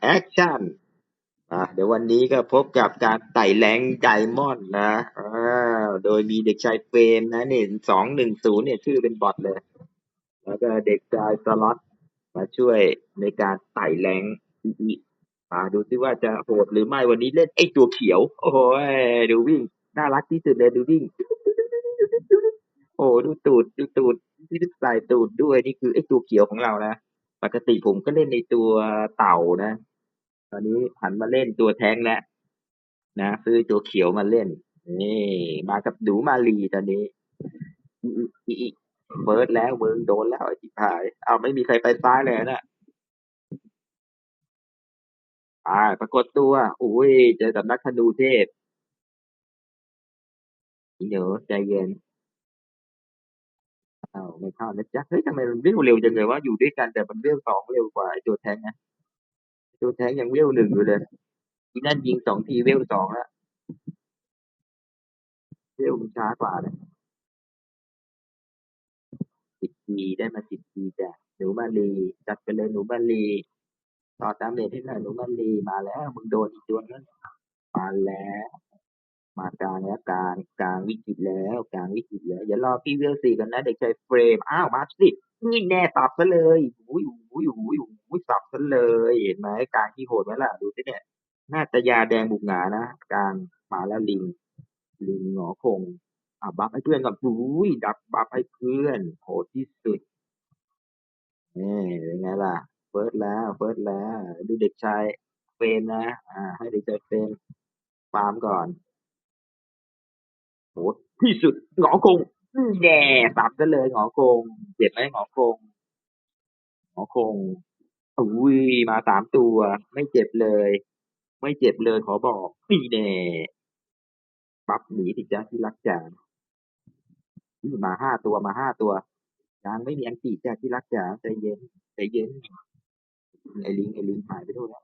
แอคชั่นอะเดี๋ยววันนี้ก็พบกับการไต่แรงไดมอนด์นะอ่าโดยมีเด็กชายเฟรมนะเนี่ยสองหนึ่งศูนย์เนี่ยชื่อเป็นบอทเลย แล้วก็เด็กชายสล็อตมาช่วยในการไต่แรงอีมาดูซิว่าจะโหดหรือไม่วันนี้เล่นไอ้ตัวเขียว โอ้โหดูวิ่ง น่ารักที่สุดเลยดูวิ่ง โอ้ดูตูดดูตูดที่ใส่ตูดด้วยนี่คือไอ้ตัวเขียวของเรานะปกติผมก็เล่นในตัวเต่านะ ตอนนี้หันมาเล่นตัวแท้งแล้วนะ ซื้อตัวเขียวมาเล่น นี่ มากับดูมาลีตอนนี้อีอีเบิร์ดแล้วมึงโดนแล้วไอ้ที่ผาย เอาไม่มีใครไปซ้ายเลยนะอ่าปรากฏตัว อุ้ยเจอกับนักธนูเทพอีเหนูใจเย็นเอาไม่เข้านะจ๊ะ เฮ้ยทำไมมันเร็วเร็วจังเลยว่าอยู่ด้วยกันแต่มันเร็วสองเร็วกว่าไอ้ตัวแท้งนะ ตัวแทงยังเร็วหนึ่งอยู่เลยอีนั่นยิงสองทีเร็วสองแล้วเร็วมันช้ากว่าเลยสิบทีได้มาสิบทีจ้ะหนูมาลีจัดไปเลยหนูมาลีต่อดาเมจให้หน่อยหนูมาลีมาแล้วมึงโดนอีกตัวนั้นมาแล้ว มากลางแล้วกลางกลางวิกฤตแล้วกลางวิกฤตแล้วอย่ารอพี่เวลสี่กันนะเด็กชายเฟรมอ้าวมาสิ นี่แน่สับซะเลยอุ้ยอุ้ยอุ้ยอุ้ยสับซะเลย เห็นไหมกลางที่โหดไหมล่ะ ดูสิเนี่ย น่าจะยาแดงบุกหงานะกลางมาแล้วลิง ลิงหงอคง อะบัฟให้เพื่อนก่อนอุ้ยดับบัฟให้เพื่อนโหดที่สุดนี่เป็นไงล่ะ เฟิร์สแล้วเฟิร์สแล้ว ดูเด็กชายเฟรมนะ อ่า ให้เด็กชายเฟรมฟาร์มก่อนโหดที่สุดหงอคง แย่สับกันเลยหงอคงเจ็บไหมหงอคงหงอคงอุ้ยมาสามตัว ไม่เจ็บเลย ไม่เจ็บเลยขอบอกนี่แน่ปับหนีติจ้าที่รักจานนี่มาห้าตัวมาห้าตัวยังไม่มีอันตีจ้าที่รักจ๋าใจเย็นใจเย็นไอ้ลิงไอ้ลิงหายไปด้วยแล้ว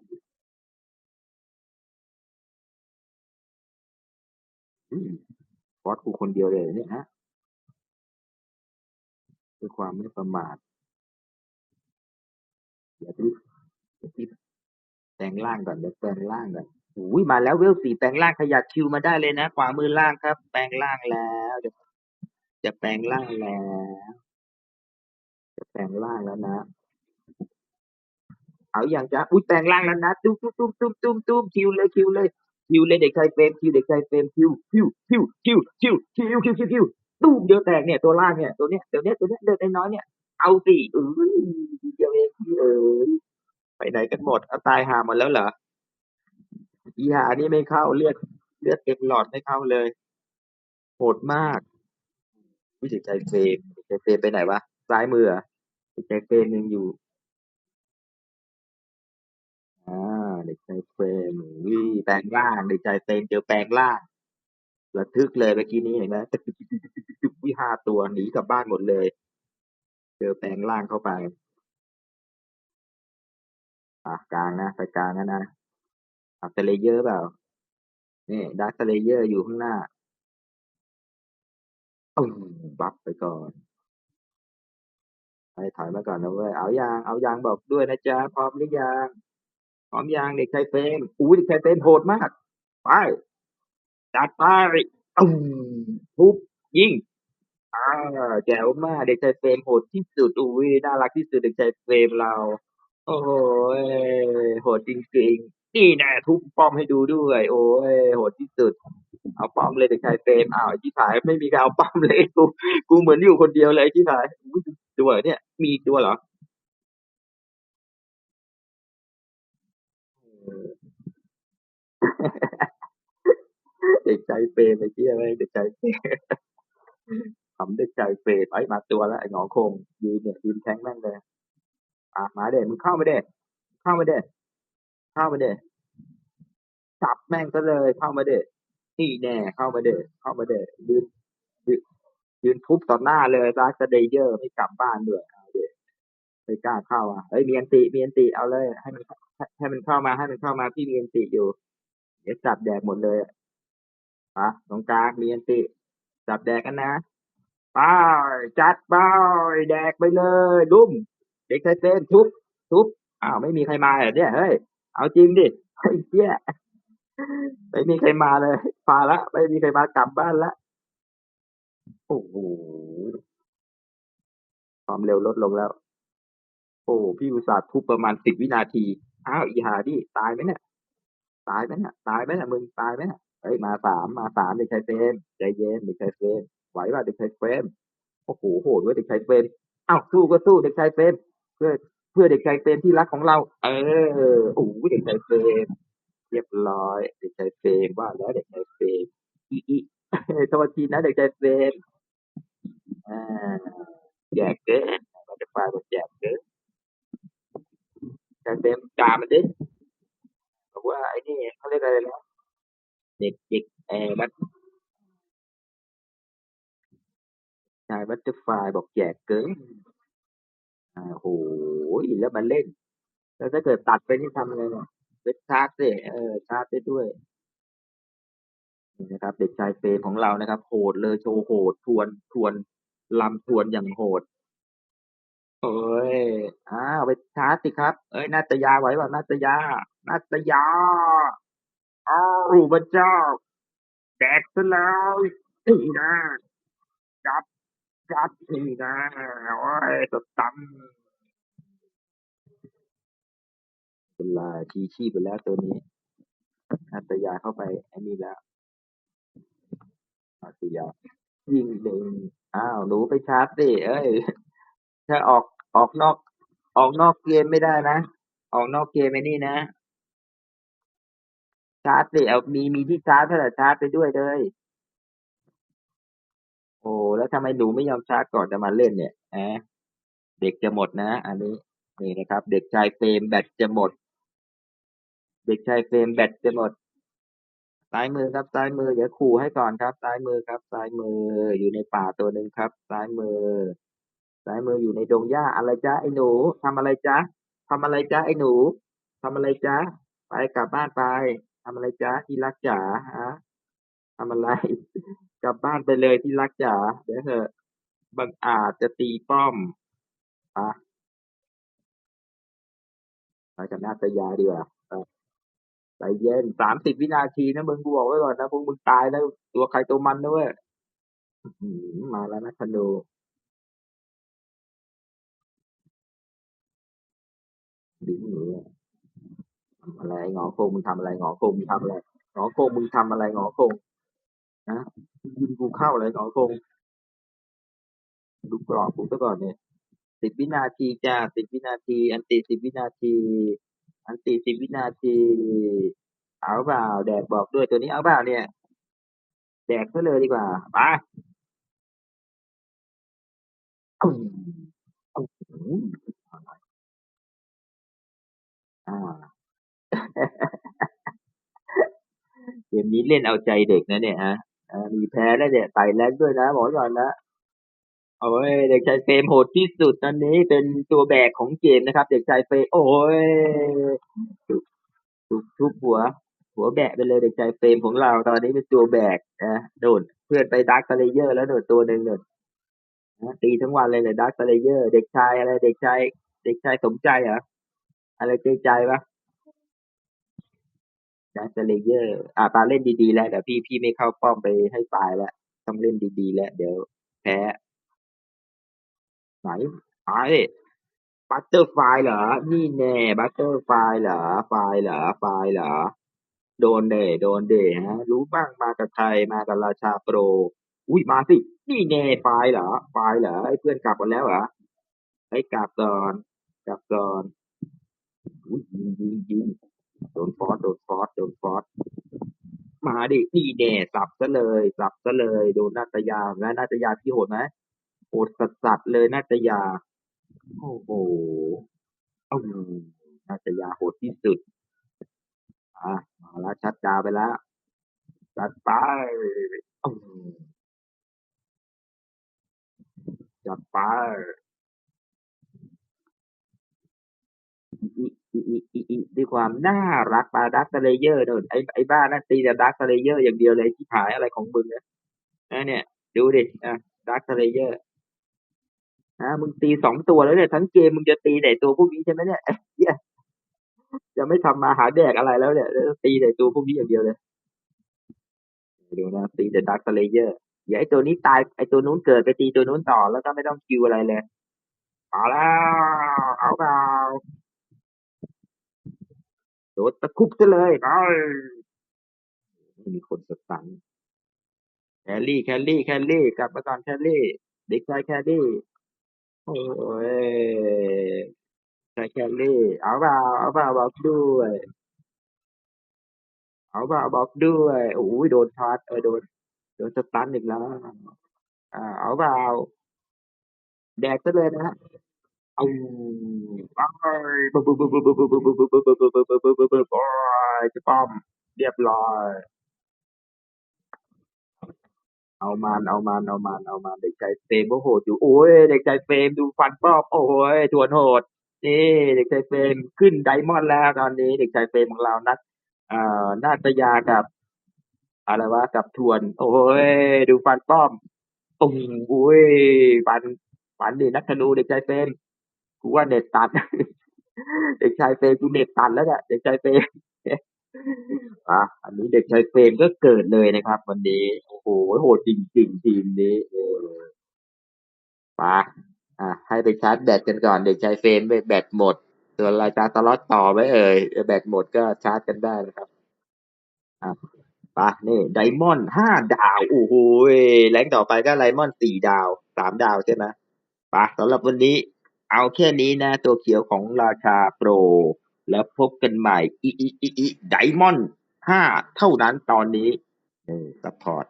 อืมฟอสกูคนเดียวเลยเนี่ยฮะ ด้วยความไม่ประมาท อย่าที่อย่าที่แปลงร่างก่อนเดี๋ยวแปลงร่างก่อนอุ้ยมาแล้วเวลสี่แปลงร่างขยับคิวมาได้เลยนะขวามือล่างครับ แปลงร่างแล้วจะจะแปลงร่างแล้วจะแปลงร่างแล้วนะ เอาอย่างจ้าอุ้ยแปลงร่างแล้วนะตุ้มตุ้มตุ้มตุ้มตุ้มตุ้มคิวเลยคิวเลยคิวเลยเด็กชายเฟรมคิวเด็กชายเฟรมคิวคิวคิวคิวคิวคิวคิวคิวคิว ตุ้มเดียวแตกเนี่ยตัวล่างเนี่ยตัวเนี้ยตัวเนี้ยตัวเนี้ยเดินน้อยเนี่ยเอาสิเอ้ยเดียวเองเอ้ยไปไหนกันหมดเอาตายหาหมดแล้วเหรออีหานี่ไม่เข้าเลือดเลือดเต็มหลอดไม่เข้าเลยโหดมากวิเด็กชายเฟรมเด็กชายเฟรมไปไหนวะซ้ายมือเหรอเด็กชายเฟรมยังอยู่อ่าเด็กชายเฟรมวิแปลงร่างเด็กชายเฟรมเจอแปลงร่าง ระทึกเลยเมื่อกี้นี้เห็นไหมตึกวิหาตัวหนีกลับบ้านหมดเลย เจอแปลงร่างเข้าไปอะกลางนะไปกลางนะนะอัพเลเยอร์เปล่านี่ดาร์คสเลเยอร์อยู่ข้างหน้าอืมบัฟไปก่อนไปถอยมาก่อนนะเว้ยเอายางเอายางบอกด้วยนะจ๊ะพร้อมหรือยังพร้อมยางเด็กชายเฟรมอู้เด็กชายเฟรมโหดมาก ไป จัดไปอืมทุบยิงอ่าแจ๋วมากเด็กชายเฟรมโหดที่สุดอุ้ยน่ารักที่สุดเด็กชายเฟรมเรา โอ้โหยโหดจริงๆนี่แน่ทุบป้อมให้ดูด้วย โอ้ยโหดที่สุดเอาป้อมเลยเด็กชายเฟรมอ้าวที่ผายไม่มีใครเอาป้อมเลยกูกูเหมือนอยู่คนเดียวเลยที่ผายอุ๊ยตัวเนี่ย มีตัวเหรออ เด็กชายเฟรมไอ้ที่อะไรเด็กชายเฟรมขำเด็กชายเฟรมไอ้มาตัวแล้วไอ้หงอคงยืนเนี่ยยืนแทงแม่งเลยอะมาเด้มึงเข้ามาเด้เข้ามาเด้เข้ามาเด้จับแม่งก็เลยเข้ามาเด็นี่แน่เข้ามาเด็เข้ามาเด็ยืนยืนยืนทุบต่อหน้าเลยดาร์คเดเยอร์ไม่กลับบ้านด้วยเอาเด็ไม่กล้าเข้าอะเฮ้ยมีอันติมีอันติเอาเลย ให้มันให้มันเข้ามาให้มันเข้ามาที่เมีอันติอยู่เดี๋ยวจับแดกหมดเลย อะตรงกลางมีอันติจับแดกกันนะไปจัดไปแดกไปเลยดุ้มเด็กไทเซนทุบทุบอ้าวไม่มีใครมาเหรอเนี่ยเฮ้ยเอาจริงดิไอ้เหี้ยไม่มีใครมาเลยพาละไม่มีใครมากลับบ้านละโอ้โหความเร็วลดลงแล้ว โอ้พี่อุตส่าห์ทุบประมาณสิบวินาทีอ้าวอีหาดิตายไหมเนี่ยตายไหมเนี่ยตายไหมเนี่ยมึงตายไหมเนี่ย เฮ้ยมาสามมาสามเด็กชายเฟรมใจเย็นเด็กชายเฟรมไหวป่ะเด็กชายเฟรมโอ้โหโหดเว้ยเด็กชายเฟรมอ้าวสู้ก็สู้เด็กชายเฟรมเพื่อเพื่อเด็กชายเฟรมที่รักของเรา เออโอ้โหเด็กชายเฟรมเรียบร้อย เด็กชายเฟรมว่าแล้วเด็กชายเฟรมอีอีโทษทีนะเด็กชายเฟรมอ่าแจกเกินมันจะฟาดแจกเกินชายเฟรมกามันดิบอกว่าไอ้นี่เขาเรียกอะไรนะ เด็กเด็กเออบัตชายบัตเตอร์ฟลายบอกแจกเกินอ่าโหแล้วมาเล่น แล้วถ้าเกิดตัดไปนี่ทำไงเนี่ยเป็นชาร์จสิเออชาร์จไปด้วยนี่นะครับ เด็กชายเฟรมของเรานะครับ โหดเลยโชว์โหดทวนทวนลำทวนอย่างโหดเอ้ยอ้าวไปชาร์จสิครับ เอ้ยนาตยาไหวป่ะนาตยานาตยา อ้าวพระเจ้า แดกซะแล้วนี่นะจับจับนี่นะโอ้ยสตันเป็นลาชีชีพไปแล้วตัวนี้นาตยาเข้าไปอ้นี่แล้วนาตยายิงเด้งอ้าวหนูไปชาร์จสิเอ้ย ถ้าออกออกนอก ออกนอกเกมไม่ได้นะ ออกนอกเกมไอ้นี่นะ ชาร์จสิเอามีมีที่ชาร์จเท่าไหร่ชาร์จไปด้วยเลย โอ้แล้วทำไมหนูไม่ยอมชาร์จก่อนจะมาเล่นเนี่ยแอะเด็กจะหมดนะ อันนี้นี่นะครับ เด็กชายเฟรมแบตจะหมด เด็กชายเฟรมแบตจะหมดซ้ายมือครับซ้ายมือเดี๋ยวขู่ให้ก่อนครับซ้ายมือครับซ้ายมืออยู่ในป่าตัวหนึ่งครับซ้ายมือซ้ายมืออยู่ในดงหญ้าอะไรจ้าไอ้หนูทำอะไรจ้าทำอะไรจ้าไอ้หนูทำอะไรจ้าไปกลับบ้านไป ทำอะไรจ้าที่รักจ๋าฮะทำอะไร กลับบ้านไปเลยที่รักจ๋าเดี๋ยวเถอะบางอาจจะตีป้อมอะไปกับนาตยาดีกว่าไปใจเย็นสามสิบวินาทีนะมึงกูบอกไว้ก่อนนะพวกมึงตายแล้วตัวใครตัวมันนะเว้ยมาแล้วนะธนูดิ้งหนูทำ อะไรหงอโคงมึงทำอะไรหงอโคงมึงทำอะไรหงอโคงมึงทำอะไรหงอโคงนะยิงกูเข้าเลยหงอโคงดูกรอบกูซะก่อนเนี่ยสิบวินาทีจ้าสิบวินาที อันตีสิบวินาที อันตีสิบวินาที เอาเปล่าแดกบอกด้วยตัวนี้เอาเปล่าเนี่ย แดกซะเลยดีกว่าไปอืมอืมอ่า เกมนี้เล่นเอาใจเด็กนะเนี่ยฮะมีแพ้แล้วเนี่ยไต่แรงด้วยนะบอกก่อนนะโอ้ยเด็กชายเฟรมโหดที่สุดตอนนี้เป็นตัวแบกของเกมนะครับ เด็กชายเฟรมโอ้ยถูกทุบหัว หัวแบะไปเลยเด็กชายเฟรมของเรา ตอนนี้เป็นตัวแบกนะโดนเพื่อนไปดาร์คเลเยอร์แล้วโดนตัวหนึ่งโดนนะตีทั้งวันเลยเลยดาร์เลเยอร์ เด็กชายอะไร เด็กชาย เด็กชายสมใจเหรออะไรใจใจปะ ดาร์คเลเยอร์ อ่าตาเล่นดีๆ แล้วเดี๋ยวพี่พี่ไม่เข้าป้อมไปให้ตายแล้วต้องเล่นดีๆ แล้ว เดี๋ยวแพ้ ไหนไอ้บัตเตอร์ไฟเหรอ นี่แน่บัตเตอร์ไฟเหรอ ไฟเหรอ ไฟเหรอ โดนเดโดนเดฮะ รู้บ้างมากับใครมากับราชาโปร อุ้ยมาสิ นี่แน่ไฟเหรอ ไฟเหรอ ไอ้เพื่อนกลับกันแล้วเหรอ ไอ้กลับก่อน กลับก่อนอุ้ยยิงยิงยิง โดนฟอสโดนฟอสโดนฟอสมาดินี่แน่สับซะเลยสับซะเลย โดนนาตยานะนาตยาพี่โหดไหมโหดสัสสัสเลยนาตยา โอ้โหอืมนาตยาโหดที่สุด อะมาแล้วชัดดาไปแล้วจัดไปอืมจัดไป ด้วยความน่ารักปาดักเลเยอร์โดนไอ้ไอ้บ้านั่นตีแต่ดักเลเยอร์อย่างเดียวเลยที่หายอะไรของมึงเนี่ยเนี่ย ดูดิอะดักเลเยอร์อะมึงตีสองตัวแล้วเนี่ยทั้งเกมมึงจะตีแต่ตัวพวกนี้ใช่ไหมเนี่ยเหี้ยจะไม่ทำมาหาแดกอะไรแล้วเนี่ยตีแต่ตัวพวกนี้อย่างเดียวเลยดูนะตีแต่ดักสเลเยอร์อย่าไอตัวนี้ตายไอตัวนู้นเกิดไปตีตัวนู้นต่อแล้วก็ไม่ต้องคิวอะไรเลยเอาแล้วเอาเปล่า โดดตะคุบซะเลยเอาไม่มีคนสตันแคลรี่ แคลรี่ แคลรี่ กลับมาก่อนแคลรี่ เด็กชายแคลรี่ โอ้ยชายแคลรี่ เอาเปล่าเอาเปล่าบอกด้วย เอาเปล่าบอกด้วยโอ้ยโดนชาร์จเออโดนโดนสตันอีกแล้ว อ่า เอาเปล่า แดกซะเลยนะฮะ เอาไปบึ๊บบึ๊บบึ๊บบึ๊บบึ๊บบึ๊บบึ๊บบึ๊บบึ๊บบึ๊บบึ๊บบึ๊บบึ๊บบึ๊บบึ๊บบึ๊บโอ้ยจะป้อมเรียบร้อย เอามันเอามันเอามันเอามันเด็กชายเฟรมก็โหดอยู่โอ้ยเด็กชายเฟรมดูฟันป้อมโอ้ยทวนโหดนี่เด็กชายเฟรมขึ้นไดมอนด์แล้วตอนนี้ เด็กชายเฟรมของเรานัดเอ่อนาตยากับอะไรวะกับทวน โอ้ยดูฟันป้อมตุ้งอุ้ยฟันฟันดินักธนูเด็กชายเฟรม กูว่าเน็ตตัด เด็กชายเฟรมกูเน็ตตัดแล้วเนี่ยเด็กชายเฟรมอะอันนี้เด็กชายเฟรมก็เกิดเลยนะครับ วันนี้ โอ้โหโหดจริงๆทีมนี้เออมาอะให้ไปชาร์จแบตกันก่อน เด็กชายเฟรมไปแบตหมด ส่วนรายการตลอดต่อไว้เอ่ยแบตหมดก็ชาร์จกันได้นะครับอะไปนี่ไดมอนด์ห้าดาว โอ้โหแรงต่อไปก็ไดมอนด์สี่ดาวสามดาวใช่ไหมไปสำหรับวันนี้ เอาแค่นี้นะ ตัวเขียวของราชาโปร แล้วพบกันใหม่ อีอีอีอีไดมอนด์ห้าเท่านั้นตอนนี้เออซัพพอร์ต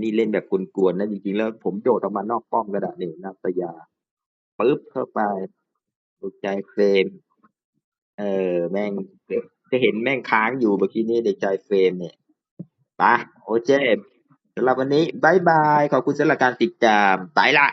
นี่เล่นแบบกวนๆนะจริงๆ แล้วผมโดดออกมานอกป้อมก็ได้นี่นัตยาปึ๊บเข้าไปถูกใจเฟรม เออ แม่งจะเห็นแม่งค้างอยู่เมื่อกี้นี้เด็กใจเฟรมเนี่ยไปโอเจสำหรับวันนี้บายบาย ขอบคุณสำหรับการติดตามไปละ